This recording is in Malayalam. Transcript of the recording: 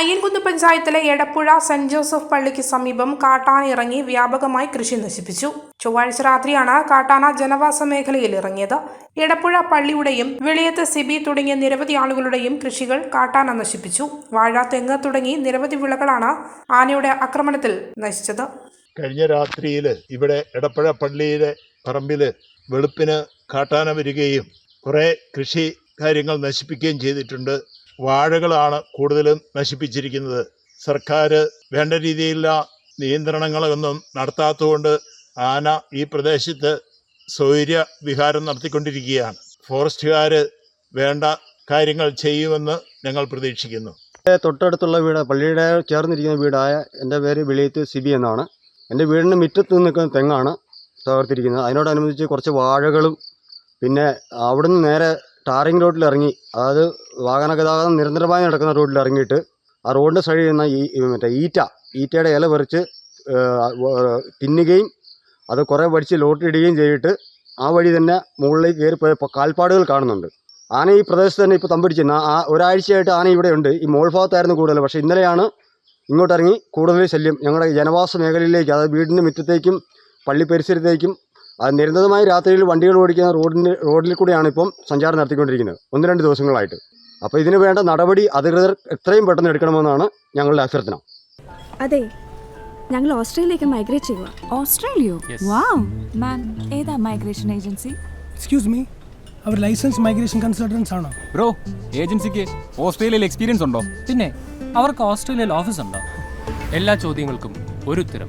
അയ്യൻകുന്ന് പഞ്ചായത്തിലെ എടപ്പുഴ സെന്റ് ജോസഫ് പള്ളിക്ക് സമീപം കാട്ടാന ഇറങ്ങി വ്യാപകമായി കൃഷി നശിപ്പിച്ചു. ചൊവ്വാഴ്ച രാത്രിയാണ് കാട്ടാന ജനവാസ മേഖലയിൽ ഇറങ്ങിയത്. എടപ്പുഴ പള്ളിയുടെയും വെളിയത്ത് സിബി തുടങ്ങിയ നിരവധി ആളുകളുടെയും കൃഷികൾ കാട്ടാന നശിപ്പിച്ചു. വാഴ തെങ്ങ് തുടങ്ങി നിരവധി വിളകളാണ് ആനയുടെ ആക്രമണത്തിൽ നശിച്ചത്. കഴിഞ്ഞ രാത്രിയിൽ ഇവിടെ എടപ്പുഴ പള്ളിയിലെ പറമ്പിൽ വെളുപ്പിന് കാട്ടാന വരികയും കുറേ കൃഷി കാര്യങ്ങൾ നശിപ്പിക്കുകയും ചെയ്തിട്ടുണ്ട്. വാഴകളാണ് കൂടുതലും നശിപ്പിച്ചിരിക്കുന്നത്. സർക്കാർ വേണ്ട രീതിയിലുള്ള നിയന്ത്രണങ്ങളൊന്നും നടത്താത്തതുകൊണ്ട് ആന ഈ പ്രദേശത്ത് സൗര്യ വിഹാരം നടത്തിക്കൊണ്ടിരിക്കുകയാണ്. ഫോറസ്റ്റുകാർ വേണ്ട കാര്യങ്ങൾ ചെയ്യുമെന്ന് ഞങ്ങൾ പ്രതീക്ഷിക്കുന്നു. തൊട്ടടുത്തുള്ള വീട് പള്ളിയുടെ ചേർന്നിരിക്കുന്ന വീടായ എന്റെ പേര് വെളിയത്ത് സിബി എന്നാണ്. എന്റെ വീടിന് മുറ്റത്ത് നിൽക്കുന്ന തെങ്ങാണ് തകർത്തിരിക്കുന്നത്. അതിനോടനുബന്ധിച്ച് കുറച്ച് വാഴകളും പിന്നെ അവിടുന്ന് നേരെ ടാറിങ് റോഡിൽ ഇറങ്ങി അതായത് വാഹന ഗതാഗതം നിരന്തരമായി നടക്കുന്ന റോഡിൽ ഇറങ്ങിയിട്ട് ആ റോഡിന്റെ സൈഡിൽ നിന്ന് ഈ മറ്റേ ഈറ്റ ഈറ്റയുടെ ഇല പറിച്ച് തിന്നുകയും അത് കുറേ പഠിച്ച് ലോട്ടിടുകയും ചെയ്തിട്ട് ആ വഴി തന്നെ മുകളിലേക്ക് കയറിപ്പോയ കാൽപ്പാടുകൾ കാണുന്നുണ്ട്. ആന ഈ പ്രദേശത്ത് തന്നെ ഇപ്പോൾ തമ്പിടിച്ച് ആ ഒരാഴ്ചയായിട്ട് ആന ഇവിടെ ഉണ്ട്. ഈ മോൾ ഭാഗത്തായിരുന്നു കൂടുതൽ പക്ഷേ ഇന്നലെയാണ് ഇങ്ങോട്ടിറങ്ങി കൂടുതൽ ശല്യം. ഞങ്ങളുടെ ജനവാസ മേഖലയിലേക്ക് അതായത് വീടിന്റെ മുറ്റത്തേക്കും പള്ളി പരിസരത്തേക്കും അത് നിരന്തരമായി രാത്രിയിൽ വണ്ടികൾ ഓടിക്കുന്ന റോഡിന് റോഡിൽ കൂടെയാണ് ഇപ്പം സഞ്ചാരം നടത്തിക്കൊണ്ടിരിക്കുന്നത്. ഒന്ന് രണ്ട് ദിവസങ്ങളായിട്ട്. അപ്പോൾ ഇതിനു വേണ്ട നടപടി അധികൃതർ എത്രയും പെട്ടെന്ന് എടുക്കണമെന്നാണ് ഞങ്ങളുടെ അഭ്യർത്ഥന. അതെ ഞങ്ങൾ ഓസ്ട്രേലിയയിലേക്ക് മൈഗ്രേറ്റ് ചെയ്യുക ഓസ്ട്രേലിയോ? വാവ് മാം ഏതാ മൈഗ്രേഷൻ ഏജൻസി എക്സ്ക്യൂസ് മീ അവർ ലൈസൻസ് മൈഗ്രേഷൻ കൺസൾട്ടൻസ് ആണോ? ബ്രോ ഏജൻസിക്ക് ഓസ്ട്രേലിയയിൽ എക്സ്പീരിയൻസ് ഉണ്ടോ? പിന്നെ അവർക്ക് ഓസ്ട്രേലിയയിൽ ഓഫീസ് ഉണ്ടോ? എല്ലാ ചോദ്യങ്ങൾക്കും ഒരു ഉത്തരം.